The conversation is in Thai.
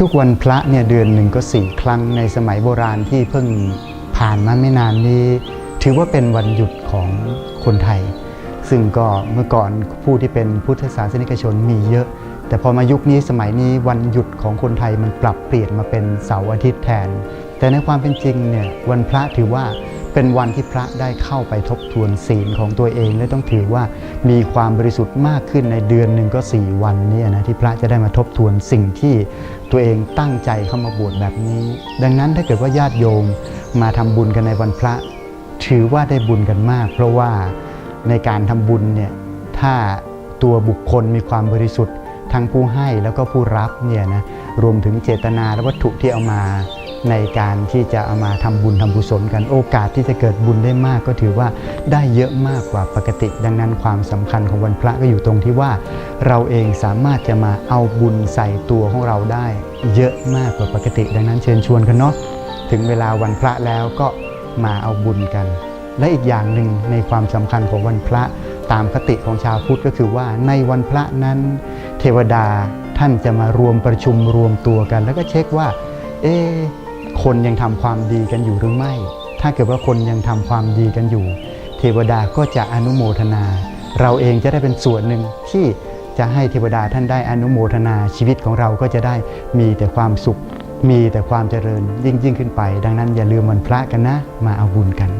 ทุกๆวันพระเนี่ยเดือนหนึ่งก็สี่ครั้งในสมัยโบราณที่เพิ่งผ่านมาไม่นานนี้ ถือว่าเป็นวันหยุดของคนไทย ซึ่งก็เมื่อก่อนผู้ที่เป็นพุทธศาสนิกชนมีเยอะ แต่พอมายุคนี้สมัยนี้วันหยุดของคนไทยมันปรับเปลี่ยนมาเป็นเสาร์อาทิตย์แทน แต่ในความเป็นจริงเนี่ยวันพระถือว่า เป็นวันที่พระได้เข้าไปทบทวนศีลของตัวเองและต้องถือว่ามีความบริสุทธิ์มากขึ้นในเดือนหนึ่งก็ 4 วันนี่นะที่พระจะได้มาทบทวนสิ่งที่ตัวเองตั้งใจเข้ามาบวชแบบนี้ ดังนั้นถ้าเกิดว่าญาติโยมมาทำบุญกันในวันพระ ถือว่าได้บุญกันมาก เพราะว่าในการทำบุญเนี่ยถ้าตัวบุคคลมีความบริสุทธิ์ทั้งผู้ให้แล้วก็ผู้รับเนี่ยนะรวมถึงเจตนาและวัตถุที่เอามา ในการที่จะเอามาทำบุญทำบุศลกันโอกาสที่จะเกิดบุญได้มากก็ถือว่าได้เยอะมากกว่าปกติ ดังนั้นความสำคัญของวันพระก็อยู่ตรงที่ว่า เราเองสามารถจะมาเอาบุญใส่ตัวของเราได้ เยอะมากกว่าปกติ ดังนั้นเชิญชวนกันเนาะถึงเวลาวันพระแล้วก็มาเอาบุญกัน และอีกอย่างหนึ่งในความสำคัญของวันพระตามคติของชาวพุทธก็คือว่าในวันพระนั้น เทวดาท่านจะมารวมประชุมรวมตัวกัน แล้วก็เช็คว่า เอ๊ คนยังทำความดีกันอยู่หรือไม่ ถ้าเกิดว่าคนยังทำความดีกันอยู่ เทวดาก็จะอนุโมทนา เราเองจะได้เป็นส่วนหนึ่งที่จะให้เทวดาท่านได้อนุโมทนาชีวิตของเราก็จะได้มีแต่ความสุข มีแต่ความเจริญยิ่งยิ่งขึ้นไป ดังนั้นอย่าลืมวันพระกันนะ มาเอาบุญกัน